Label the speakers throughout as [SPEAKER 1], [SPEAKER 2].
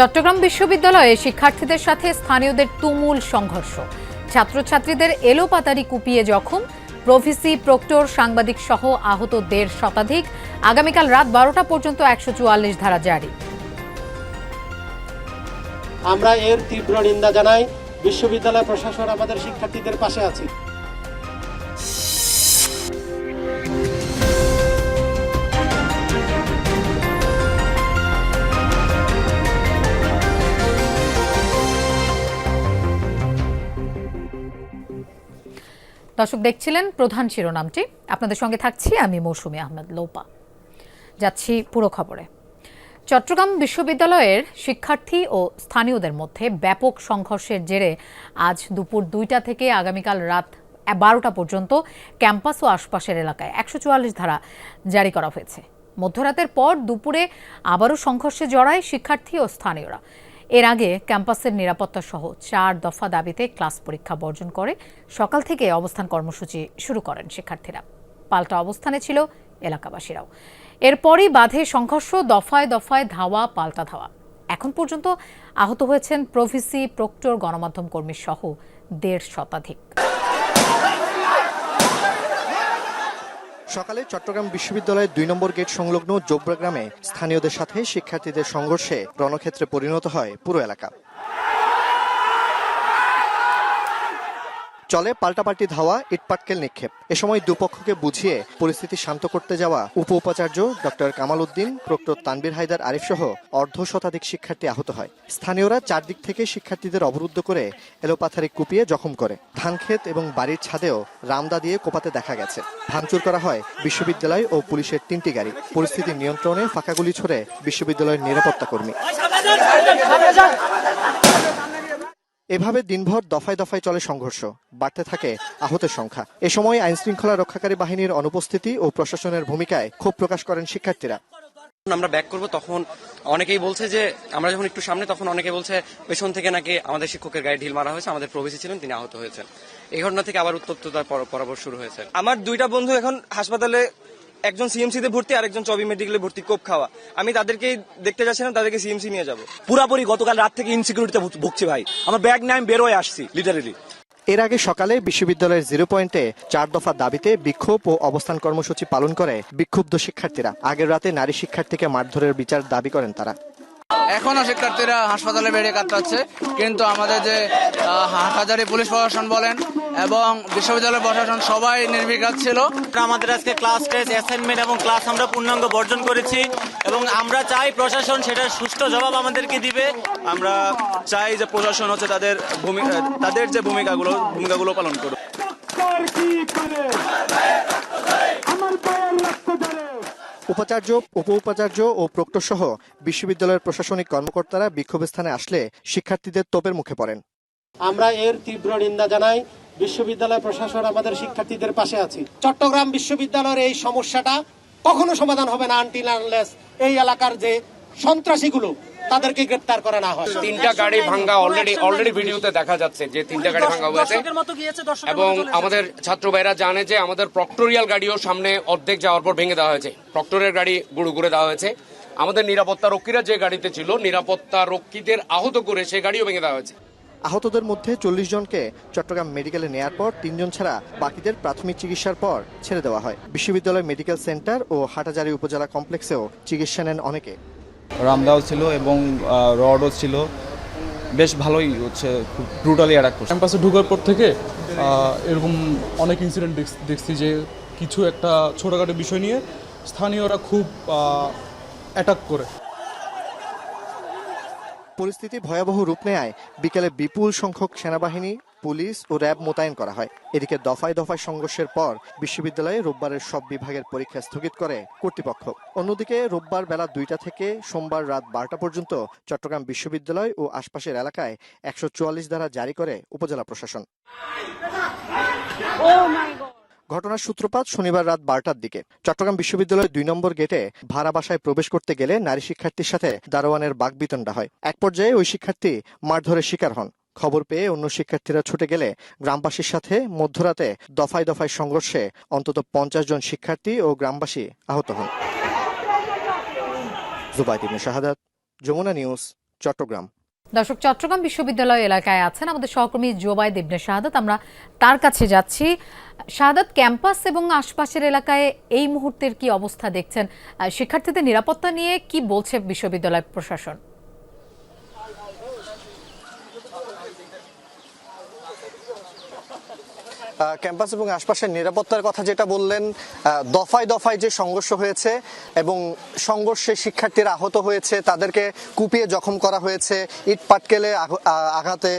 [SPEAKER 1] চট্টগ্রাম বিশ্ববিদ্যালয়ে শিক্ষার্থীদের সাথে স্থানীয়দের তুমুল সংঘর্ষ। ছাত্রছাত্রীদের এলোপাতারি কুপিয়ে জখম। প্রভিসি, প্রক্টর, সাংবাদিক সহ আহত দেড় শতাধিক। আগামীকাল রাত বারোটা পর্যন্ত একশো চুয়াল্লিশ ধারা জারি।
[SPEAKER 2] আমরা এর তীব্র নিন্দা জানাই। বিশ্ববিদ্যালয় প্রশাসন আমাদের শিক্ষার্থীদের পাশে আছে।
[SPEAKER 1] দর্শক দেখছিলেন প্রধান শিরোনামটি। আপনাদের সঙ্গে থাকছি আমি মৌসুমি আহমেদ লোপা। যাচ্ছি পুরো খবরে। চট্টগ্রাম বিশ্ববিদ্যালয়ের শিক্ষার্থী ও স্থানীয়দের মধ্যে ব্যাপক সংঘর্ষের জেরে আজ দুপুর দুইটা থেকে আগামীকাল রাত বারোটা পর্যন্ত ক্যাম্পাস ও আশপাশের এলাকায় একশো চুয়াল্লিশ ধারা জারি করা হয়েছে। মধ্যরাতের পর দুপুরে আবারও সংঘর্ষে জড়ায় শিক্ষার্থী ও স্থানীয়রা। এর আগে ক্যাম্পাসের নিরাপত্তা সহ চার দফা দাবিতে ক্লাস পরীক্ষা বর্জন করে সকাল থেকে অবস্থান কর্মসূচি শুরু করেন শিক্ষার্থীরা। পাল্টা অবস্থানে ছিল এলাকাবাসীরাও। এরপরই বাধে সংঘর্ষ, দফায় দফায় ধাওয়া, পাল্টা ধাওয়া। এখন পর্যন্ত আহত হয়েছেন প্রভিসি, প্রক্টর, গণমাধ্যম কর্মী সহ দেড় শতাধিক।
[SPEAKER 3] সকালে চট্টগ্রাম বিশ্ববিদ্যালয়ের দুই নম্বর গেট সংলগ্ন জোবরা গ্রামে স্থানীয়দের সাথে শিক্ষার্থীদের সংঘর্ষে রণক্ষেত্রে পরিণত হয় পুরো এলাকা। চলে পাল্টাপাল্টি ধাওয়া ইটপাটকেল নিক্ষেপ। এ সময় দুপক্ষকে বুঝিয়ে পরিস্থিতি শান্ত করতে যাওয়া উপ উপাচার্য ডক্টর কামাল উদ্দিন প্রক্টর তানবির হায়দার আরিফ সহ অর্ধ শতাধিক শিক্ষার্থী আহত হয়। স্থানীয়রা চারদিক থেকে শিক্ষার্থীদের অবরুদ্ধ করে এলোপাথারি কুপিয়ে জখম করে। ধানক্ষেত এবং বাড়ির ছাদেও রামদা দিয়ে কোপাতে দেখা গেছে। ভাঙচুর করা হয় বিশ্ববিদ্যালয় ও পুলিশের তিনটি গাড়ি। পরিস্থিতি নিয়ন্ত্রণে ফাঁকাগুলি ছড়ে বিশ্ববিদ্যালয়ের নিরাপত্তা কর্মী এভাবে দিনভর দফায় দফায় চলে সংঘর্ষ, বাড়তে থাকে আহতের সংখ্যা। এ সময় আইন শৃঙ্খলা রক্ষাকারী বাহিনীর অনুপস্থিতি ও প্রশাসনের ভূমিকায় ক্ষোভ প্রকাশ করেন শিক্ষার্থীরা।
[SPEAKER 4] আমরা ব্যাক করব, তখন অনেকেই বলছে যে, আমরা যখন একটু সামনে, তখন অনেকে বলছে, পেছন থেকে নাকি আমাদের শিক্ষকের গায়ে ঢিল মারা হয়েছে, আমাদের প্রবেশী ছিলেন, তিনি আহত হয়েছেন। এই ঘটনা থেকে আবার উত্তপ্ততার পর- পরাবর শুরু হয়েছে।
[SPEAKER 5] আমার দুইটা বন্ধু এখন হাসপাতালে একজন সিএমসি তে ভর্তি আর একজন চবি মেডিকেলে ভর্তি কোপ খাওয়া। আমি তাদেরকে দেখতে যাচ্ছি না তাদেরকে সিএমসি নিয়ে যাব।
[SPEAKER 6] পুরাপুরি গতকাল রাত থেকে ইনসিকিউরিটিতে ভুগছি ভাই। আমার ব্যাগ নিয়ে আমি বেরোয় আসছি লিটারেলি
[SPEAKER 3] এর আগে সকালে বিশ্ববিদ্যালয়ের জিরো পয়েন্টে চার দফা দাবিতে বিক্ষোভ ও অবস্থান কর্মসূচি পালন করে বিক্ষুব্ধ শিক্ষার্থীরা। আগের রাতে নারী শিক্ষার্থীকে মারধরের বিচার দাবি করেন তারা।
[SPEAKER 7] এখনও শিক্ষার্থীরা হাসপাতালে বেড়ে কাটাচ্ছে কিন্তু আমাদের যে আহ, হাটহাজারী পুলিশ প্রশাসন বলেন এবং বিশ্ববিদ্যালয় প্রশাসন সবাই নির্বিঘাত ছিল।
[SPEAKER 8] আমাদের আজকে ক্লাস টেস্ট অ্যাসাইনমেন্ট এবং ক্লাস আমরা পূর্ণাঙ্গ বর্জন করেছি এবং আমরা চাই প্রশাসন সেটার সুষ্ঠু জবাব আমাদেরকে দিবে।
[SPEAKER 6] আমরা চাই যে প্রশাসন হচ্ছে তাদের ভূমিকা তাদের যে ভূমিকাগুলো ভূমিকাগুলো পালন করুক।
[SPEAKER 3] উপাচার্য উপ উপাচার্য ও প্রক্টর সহ বিশ্ববিদ্যালয়ের প্রশাসনিক কর্মকর্তারা বিক্ষোভ স্থানে আসলে শিক্ষার্থীদের তোপের মুখে পড়েন।
[SPEAKER 2] আমরা এর তীব্র নিন্দা জানাই। বিশ্ববিদ্যালয় প্রশাসন আমাদের শিক্ষার্থীদের পাশে আছে। চট্টগ্রাম বিশ্ববিদ্যালয়ের এই সমস্যাটা কখনো সমাধান হবে না আনটিল আনলেস এই এলাকার যে সন্ত্রাসীগুলো তাদেরকে গ্রেপ্তার করা না হয়।
[SPEAKER 9] তিনটা গাড়ি ভাঙ্গা অলরেডি অলরেডি ভিডিওতে দেখা যাচ্ছে যে তিনটা গাড়ি ভাঙ্গা হয়েছে। এবং আমাদের ছাত্র ভাইরা জানে যে আমাদের প্রক্টোরিয়াল গাড়িও সামনে অর্ধেক যাওয়ার পর ভেঙে দেওয়া হয়েছে। প্রক্টোরিয়াল গাড়ি গুঁড়ো করে দেওয়া হয়েছে। আমাদের নিরাপত্তা রক্ষীরা যে গাড়িতে ছিল নিরাপত্তা রক্ষীদের আহত করে সেই গাড়িও ভেঙে দেওয়া হয়েছে।
[SPEAKER 3] আহতদের মধ্যে চল্লিশ জনকে চট্টগ্রাম মেডিকেলে নেয়ার পর তিনজন ছাড়া বাকিদের প্রাথমিক চিকিৎসার পর ছেড়ে দেওয়া হয়। বিশ্ববিদ্যালয় মেডিকেল সেন্টার ও হাটাজারি উপজেলা কমপ্লেক্সেও চিকিৎসা নেন অনেকে।
[SPEAKER 10] রামদাও ছিল এবং রডও ছিল। বেশ ভালোই হচ্ছে খুব ব্রুটালি অ্যাটাক করছে।
[SPEAKER 11] ক্যাম্পাসে ঢুকার পর থেকে এরকম অনেক ইনসিডেন্ট দেখছি যে কিছু একটা ছোটোখাটো বিষয় নিয়ে স্থানীয়রা খুব অ্যাটাক করে।
[SPEAKER 3] পরিস্থিতি ভয়াবহ রূপ নেয় বিকেলে বিপুল সংখ্যক সেনাবাহিনী, পুলিশ ও র্যাব মোতায়েন করা হয়। এদিকে দফায় দফায় সংঘর্ষের পর বিশ্ববিদ্যালয়ে রোববারের সব বিভাগের পরীক্ষা স্থগিত করে কর্তৃপক্ষ। অন্যদিকে রোববার বেলা দুইটা থেকে সোমবার রাত বারোটা পর্যন্ত চট্টগ্রাম বিশ্ববিদ্যালয় ও আশপাশের এলাকায় একশো চুয়াল্লিশ ধারা জারি করে উপজেলা প্রশাসন। ঘটনার সূত্রপাত শনিবার রাত বারোটার দিকে। চট্টগ্রাম বিশ্ববিদ্যালয়ের দুই নম্বর গেটে ভাড়া বাসায় প্রবেশ করতে গেলে নারী শিক্ষার্থীর সাথে দারোয়ানের বাগবিতণ্ডা হয়। এক পর্যায়ে ওই শিক্ষার্থী মারধরের শিকার হন। খবর পেয়ে অন্য শিক্ষার্থীরা ছুটে গেলে গ্রামবাসীর সাথে মধ্যরাতে দফায় দফায় সংঘর্ষে অন্তত পঞ্চাশ জন শিক্ষার্থী ও গ্রামবাসী আহত হন। জুবাইদ ইবনে শাহাদাত, যমুনা নিউজ,
[SPEAKER 12] চট্টগ্রাম।
[SPEAKER 1] দর্শক, চট্টগ্রাম বিশ্ববিদ্যালয় এলাকায় আছেন আমাদের সহকর্মী জোবাই দেবনে শাহাদাত। আমরা তার কাছে যাচ্ছি। শাহাদাত, ক্যাম্পাস এবং আশপাশের এলাকায় এই মুহূর্তের কি অবস্থা দেখছেন? শিক্ষার্থীদের নিরাপত্তা নিয়ে কি বলছে বিশ্ববিদ্যালয় প্রশাসন?
[SPEAKER 12] ক্যাম্পাস এবং আশপাশের নিরাপত্তার কথা যেটা বললেন দফায় দফায় যে সংঘর্ষ হয়েছে এবং সংঘর্ষে শিক্ষার্থীরা আহত হয়েছে, তাদেরকে কুপিয়ে জখম করা হয়েছে, ইট পাটকেলে আঘাতে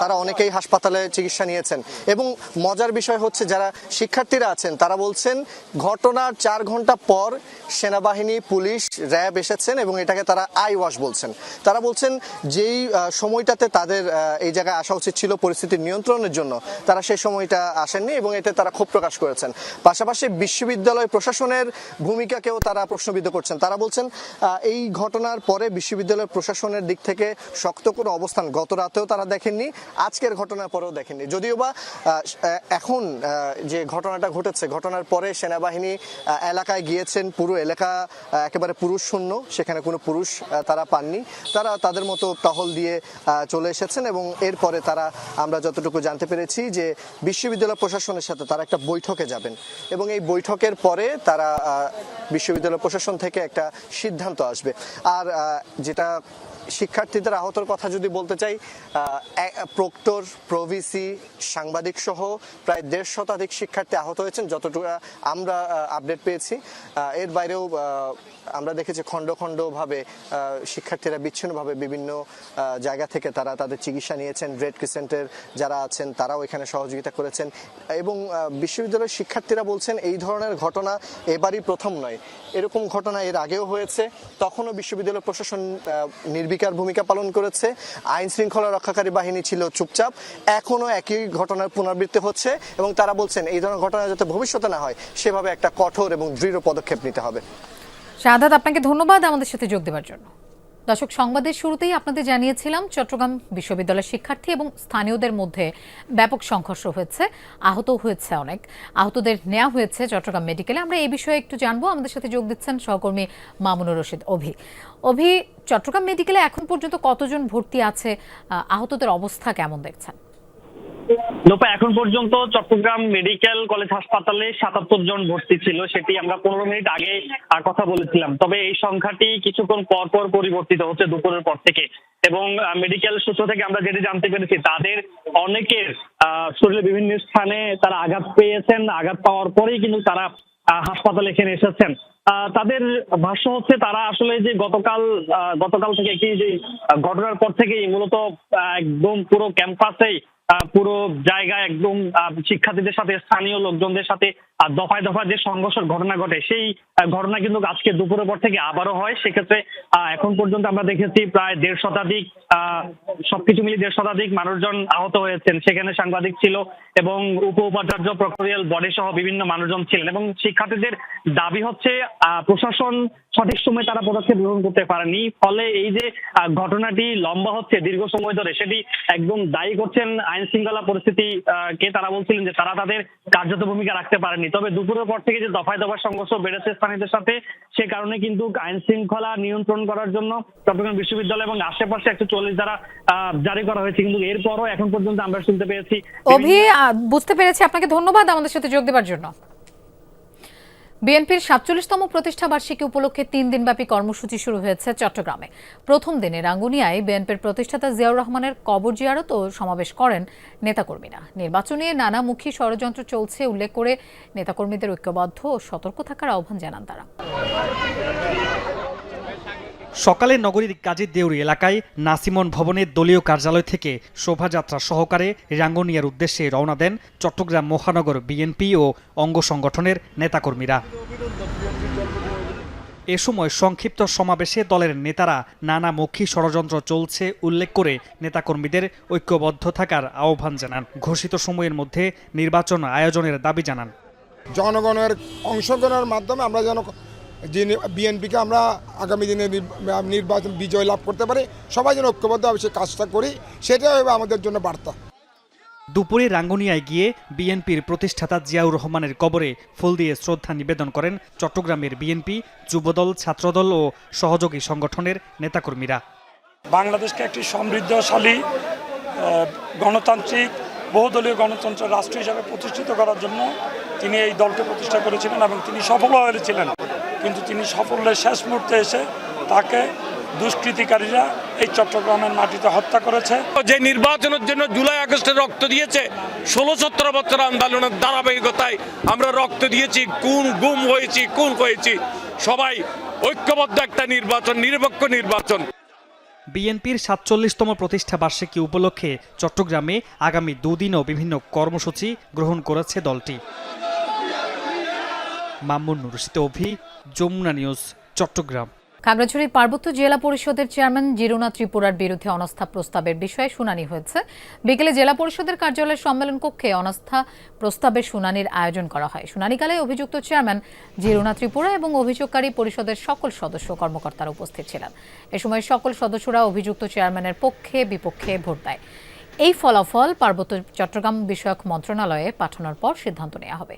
[SPEAKER 12] তারা অনেকেই হাসপাতালে চিকিৎসা নিয়েছেন। এবং মজার বিষয় হচ্ছে যারা শিক্ষার্থীরা আছেন, তারা বলছেন, ঘটনার চার ঘণ্টা পর সেনাবাহিনী, পুলিশ, র্যাব এসেছেন এবং এটাকে তারা আই ওয়াশ বলছেন। তারা বলছেন, যেই সময়টাতে তাদের এই জায়গায় আসা উচিত ছিল পরিস্থিতির নিয়ন্ত্রণের জন্য, তারা সেই সময়টা আসেননি এবং এতে তারা ক্ষোভ প্রকাশ করেছেন। পাশাপাশি বিশ্ববিদ্যালয় প্রশাসনের ভূমিকাকেও তারা প্রশ্নবিদ্ধ করছেন। তারা বলছেন এই ঘটনার পরে বিশ্ববিদ্যালয় প্রশাসনের দিক থেকে শক্ত কোনো অবস্থান গত রাতেও তারা দেখেননি, আজকের ঘটনার পরেও দেখেননি। যদিও বা এখন যে ঘটনাটা ঘটেছে, ঘটনার পরে সেনাবাহিনী এলাকায় গিয়েছেন, পুরো এলাকা একেবারে পুরুষ শূন্য, সেখানে কোনো পুরুষ তারা পাননি। তারা তাদের মতো টহল দিয়ে চলে এসেছেন এবং এরপরে তারা, আমরা যতটুকু জানতে পেরেছি যে বিশ্ববিদ্যালয় প্রশাসনের সাথে তারা একটা বৈঠকে যাবেন এবং এই বৈঠকের পরে তারা বিশ্ববিদ্যালয় প্রশাসন থেকে একটা সিদ্ধান্ত আসবে। আর যেটা শিক্ষার্থীদের আহতর কথা যদি বলতে চাই প্রক্টর প্রভিসি সাংবাদিক সহ প্রায় দেড় শতাধিক শিক্ষার্থী আহত হয়েছেন যতটুকু আমরা আপডেট পেয়েছি। এর বাইরেও আমরা দেখেছি খণ্ড খণ্ড ভাবে আহ, শিক্ষার্থীরা বিচ্ছিন্নভাবে বিভিন্ন জায়গা থেকে তারা তাদের চিকিৎসা নিয়েছেন। রেড ক্রিসেন্টের যারা আছেন তারাও এখানে সহযোগিতা করেছেন। এবং বিশ্ববিদ্যালয়ের শিক্ষার্থীরা বলছেন এই ধরনের ঘটনা এবারই প্রথম নয়। এরকম ঘটনা এর আগেও হয়েছে। তখনও বিশ্ববিদ্যালয় প্রশাসন আহ, নির্বিকার ভূমিকা পালন করেছে। আইন শৃঙ্খলা রক্ষাকারী বাহিনী ছিল চুপচাপ। এখনও একই ঘটনার পুনরাবৃত্তি হচ্ছে এবং তারা বলছেন, এই ধরনের ঘটনা যাতে ভবিষ্যতে না হয়, সেভাবে একটা কঠোর এবং দৃঢ় পদক্ষেপ নিতে হবে।
[SPEAKER 1] শাহাদ আপনাকে ধন্যবাদ আমাদের সাথে যোগ দেওয়ার জন্য। দর্শক, সংবাদের শুরুতেই আপনাদের জানিয়েছিলাম, চট্টগ্রাম বিশ্ববিদ্যালয়ের শিক্ষার্থী এবং স্থানীয়দের মধ্যে ব্যাপক সংঘর্ষ হয়েছে, আহত হয়েছে অনেক। আহতদের নেওয়া হয়েছে চট্টগ্রাম মেডিকেলে। আমরা এই বিষয়ে একটু জানব। আমাদের সাথে যোগ দিচ্ছেন সহকর্মী মামুনুর রশিদ অভি। অভি, চট্টগ্রাম মেডিকেলে এখন পর্যন্ত কতজন ভর্তি আছে? আহতদের অবস্থা কেমন দেখছেন?
[SPEAKER 13] লোপা এখন পর্যন্ত চট্টগ্রাম মেডিকেল কলেজ হাসপাতালে সাতাত্তর জন ভর্তি ছিল, সেটি আমরা পনেরো মিনিট আগে কথা বলেছিলাম। তবে এই সংখ্যাটি কিছুক্ষণ পর পর পরিবর্তিত হচ্ছে দুপুরের পর থেকে এবং মেডিকেল সূত্র থেকে আমরা যেটি জানতে পেরেছি, তাদের অনেকের শরীরে বিভিন্ন স্থানে তারা আঘাত পেয়েছেন, আঘাত পাওয়ার পরেই কিন্তু তারা হাসপাতালে এখানে এসেছেন। তাদের ভাষ্য হচ্ছে তারা আসলে যে গতকাল গতকাল থেকে একটি যে ঘটনার পর থেকেই মূলত একদম পুরো ক্যাম্পাসেই পুরো জায়গা একদম শিক্ষার্থীদের সাথে স্থানীয় লোকজনদের সাথে দফায় দফায় যে সংঘর্ষের ঘটনা ঘটে, সেই ঘটনা কিন্তু আজকে দুপুরের পর থেকে আবারও হয়। সেক্ষেত্রে এখন পর্যন্ত আমরা দেখেছি প্রায় দেড় শতাধিক সবকিছু মিলিয়ে দেড় শতাধিক মানুষজন আহত হয়েছেন। সেখানে সাংবাদিক ছিল এবং উপ উপাচার্য প্রক্টোরিয়াল বডি সহ বিভিন্ন মানুষজন ছিলেন এবং শিক্ষার্থীদের দাবি হচ্ছে প্রশাসন সঠিক সময় তারা পদক্ষেপ গ্রহণ করতে পারেনি। ফলে এই যে ঘটনাটি লম্বা হচ্ছে দীর্ঘ সময় ধরে, সেটি একদম দায়ী করছেন আইন শৃঙ্খলা পরিস্থিতি কে তারা বলছিলেন যে তারা তাদের কার্যত ভূমিকা রাখতে পারেনি। তবে দুপুরের পর থেকে যে দফায় দফায় সংঘর্ষ বেড়েছে স্থানীয়দের সাথে, সে কারণে কিন্তু আইন শৃঙ্খলা নিয়ন্ত্রণ করার জন্য চট্টগ্রাম বিশ্ববিদ্যালয় এবং আশেপাশে একশো চল্লিশ দ্বারা জারি করা হয়েছে। কিন্তু এরপরও এখন পর্যন্ত আমরা শুনতে পেরেছি
[SPEAKER 1] অভি বুঝতে পেরেছি। আপনাকে ধন্যবাদ আমাদের সাথে যোগ দেওয়ার জন্য। বিএনপির সাতচল্লিশতম প্রতিষ্ঠাবার্ষিকী উপলক্ষে তিন দিনব্যাপী কর্মসূচি শুরু হয়েছে চট্টগ্রামে। প্রথম দিনে রাঙ্গুনিয়ায় বিএনপির প্রতিষ্ঠাতা জিয়াউর রহমানের কবর জিয়ারত ও সমাবেশ করেন নেতাকর্মীরা। নির্বাচনে নানামুখী ষড়যন্ত্র চলছে, উল্লেখ করে নেতাকর্মীদের ঐক্যবদ্ধ ও সতর্ক থাকার আহ্বান জানান তারা।
[SPEAKER 14] সকালে নগরীর কাজী দেউরি এলাকায় নাসিমন ভবনের দলীয় কার্যালয় থেকে শোভাযাত্রা সহকারে রাঙ্গুনিয়ার উদ্দেশ্যে রওনা দেন চট্টগ্রাম মহানগর বিএনপি ও অঙ্গ সংগঠনের নেতাকর্মীরা। এ সময় সংক্ষিপ্ত সমাবেশে দলের নেতারা নানা নানামুখী ষড়যন্ত্র চলছে উল্লেখ করে নেতাকর্মীদের ঐক্যবদ্ধ থাকার আহ্বান জানান। ঘোষিত সময়ের মধ্যে নির্বাচন আয়োজনের দাবি জানান।
[SPEAKER 15] জনগণের অংশগ্রহণের মাধ্যমে আমরা যেন যে বিএনপিকে আমরা আগামী দিনে নির- নির্বাচন বিজয় লাভ করতে পারি সবাই যেন ঐক্যবদ্ধভাবে সে কাজটা করি সেটাই হবে আমাদের জন্য বার্তা।
[SPEAKER 14] দুপুরে রাঙ্গুনিয়ায় গিয়ে বিএনপির প্রতিষ্ঠাতা জিয়াউর রহমানের কবরে ফুল দিয়ে শ্রদ্ধা নিবেদন করেন চট্টগ্রামের বিএনপি যুবদল ছাত্রদল ও সহযোগী সংগঠনের নেতাকর্মীরা।
[SPEAKER 16] বাংলাদেশকে একটি সমৃদ্ধশালী গণতান্ত্রিক বহুদলীয় গণতন্ত্রের রাষ্ট্র হিসাবে প্রতিষ্ঠিত করার জন্য তিনি এই দলকে প্রতিষ্ঠা করেছিলেন এবং তিনি সফল হয়েছিলেন কিন্তু তিনি সফলের শেষ মুহূর্তে এসে তাকে দুষ্কৃতিকারীরা এই চট্টগ্রামের মাটিতে হত্যা করেছে।
[SPEAKER 17] যে নির্বাচনের জন্য জুলাই আগস্টে রক্ত দিয়েছে ষোলো সতেরো বছর আন্দোলনের ধারাবাহিকতায় আমরা রক্ত দিয়েছি কোন গুম হয়েছি কোন হয়েছি সবাই ঐক্যবদ্ধ একটা নির্বাচন নিরপেক্ষ নির্বাচন।
[SPEAKER 14] বিএনপির সাতচল্লিশতম প্রতিষ্ঠা বার্ষিকী উপলক্ষে চট্টগ্রামে আগামী দুদিনও বিভিন্ন কর্মসূচি গ্রহণ করেছে দলটি। মামুন নুরশিত অভি, যমুনা নিউজ, চট্টগ্রাম।
[SPEAKER 1] খাগড়াছড়ি পার্বত্য জেলা পরিষদের চেয়ারম্যান জিরুনা ত্রিপুরার বিরুদ্ধে অনাস্থা প্রস্তাবের বিষয়ে শুনানি হয়েছে। বিকেলে জেলা পরিষদের কার্যালয়ের সম্মেলন কক্ষে অনাস্থা প্রস্তাবের শুনানির আয়োজন করা হয়। শুনানিকালে অভিযুক্ত চেয়ারম্যান জিরুনা ত্রিপুরা এবং অভিযোগকারী পরিষদের সকল সদস্য কর্মকর্তারা উপস্থিত ছিলেন। এ সময় সকল সদস্যরা অভিযুক্ত চেয়ারম্যানের পক্ষে, বিপক্ষে ভোট দেয়। এই ফলাফল পার্বত্য চট্টগ্রাম বিষয়ক মন্ত্রণালয়ে পাঠানোর পর সিদ্ধান্ত নেওয়া হবে।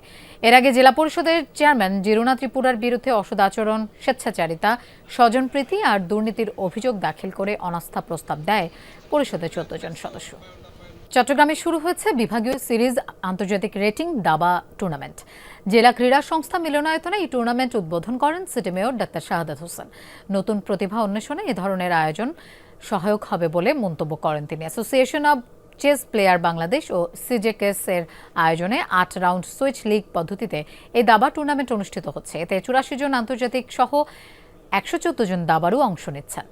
[SPEAKER 1] এর আগে জেলা পরিষদের চেয়ারম্যান জিরুনা ত্রিপুরার বিরুদ্ধে অসদ আচরণ, স্বেচ্ছাচারিতা, স্বজনপ্রীতি আর দুর্নীতির অভিযোগ দাখিল করে অনাস্থা প্রস্তাব দেয় পরিষদের চোদ্দ জন সদস্য। চট্টগ্রামে শুরু হয়েছে বিভাগীয় সিরিজ আন্তর্জাতিক রেটিং দাবা টুর্নামেন্ট। জেলা ক্রীড়া সংস্থা মিলনায়তনে এই টুর্নামেন্ট উদ্বোধন করেন city mayor doctor Shahadat Hossain. নতুন প্রতিভা অন্বেষণে এ ধরনের আয়োজন সহায়ক হবে বলে মন্তব্য করেন তিনি। Association of chess player Bangladesh O CJKS এর আয়োজনে আট রাউন্ড সুইচ লিগ পদ্ধতিতে এই দাবা টুর্নামেন্ট অনুষ্ঠিত হচ্ছে। এতে চুরাশি জন আন্তর্জাতিক সহ একশো চোদ্দ জন দাবারও অংশ নিচ্ছেন।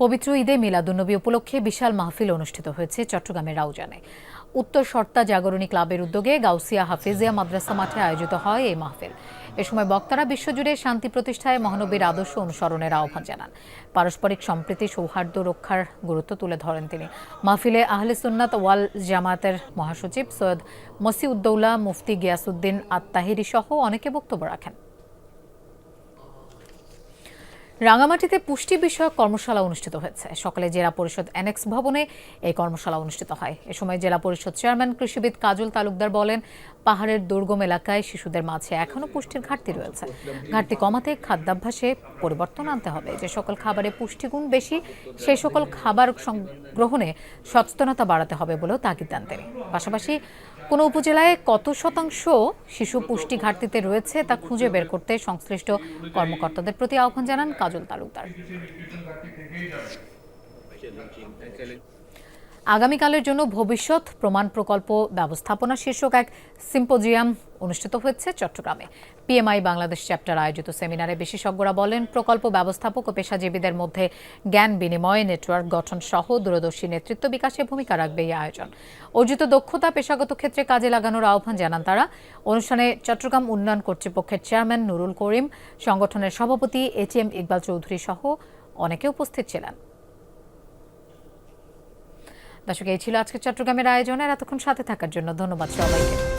[SPEAKER 1] পবিত্র ঈদে মিলাদুন্নবী উপলক্ষে বিশাল মাহফিল অনুষ্ঠিত হয়েছে চট্টগ্রামের রাউজানে। উত্তর সর্তা জাগরণী ক্লাবের উদ্যোগে গাউসিয়া হাফিজিয়া মাদ্রাসা মাঠে আয়োজিত হয় এই মাহফিল। এ সময় বক্তারা বিশ্বজুড়ে শান্তি প্রতিষ্ঠায় মহানবীর আদর্শ অনুসরণের আহ্বান জানান। পারস্পরিক সম্প্রীতি, সৌহার্দ্য রক্ষার গুরুত্ব তুলে ধরেন তিনি। মাহফিলে আহলে সুন্নাত ওয়াল জামাতের মহাসচিব সৈয়দ মসিউদ্দৌলা, মুফতি গিয়াসুদ্দিন আত্মাহিরি সহ অনেকে বক্তব্য রাখেন। রাঙামাটিতে পুষ্টি বিষয়ক কর্মশালা অনুষ্ঠিত হয়েছে। সকালে জেলা পরিষদ অ্যানেক্স ভবনে এই কর্মশালা অনুষ্ঠিত হয়। এ সময় জেলা পরিষদ চেয়ারম্যান কৃষিবিদ কাজল তালুকদার বলেন, পাহাড়ের দুর্গম এলাকায় শিশুদের মাঝে এখনও পুষ্টির ঘাটতি রয়েছে। ঘাটতি কমাতে খাদ্যাভ্যাসে পরিবর্তন আনতে হবে। যে সকল খাবারে পুষ্টিগুণ বেশি সেই সকল খাবার গ্রহণে সচেতনতা বাড়াতে হবে বলেও তাগিদ দেন তিনি। পাশাপাশি কোনো উপজেলায় কত শতাংশ শিশু পুষ্টি ঘাটতিতে রয়েছে তা খুঁজে বের করতে সংশ্লিষ্ট কর্মকর্তাদের প্রতি আহ্বান জানান কাজল তালুকদার। আগামীকালের জন্য ভবিষ্যৎ প্রমাণ প্রকল্প ব্যবস্থাপনা শীর্ষক এক সিম্পোজিয়াম অনুষ্ঠিত হয়েছে চট্টগ্রামে। পিএমআই বাংলাদেশ চ্যাপ্টার আয়োজিত সেমিনারে বিশেষজ্ঞরা বলেন, প্রকল্প ব্যবস্থাপক ও পেশাজীবীদের মধ্যে জ্ঞান বিনিময়, নেটওয়ার্ক গঠন সহ দূরদর্শী নেতৃত্ব বিকাশে ভূমিকা রাখবে এই আয়োজন। অর্জিত দক্ষতা, পেশাগত ক্ষেত্রে কাজে লাগানোর আহ্বান জানান তারা। অনুষ্ঠানে চট্টগ্রাম উন্নয়ন কর্তৃপক্ষের চেয়ারম্যান নুরুল করিম, সংগঠনের সভাপতি এটিএম ইকবাল চৌধুরী সহ অনেকে উপস্থিত ছিলেন। দর্শক এই ছিল আজকে চট্টগ্রামের আয়োজনের এতক্ষণ সাথে থাকার জন্য ধন্যবাদ সবাইকে।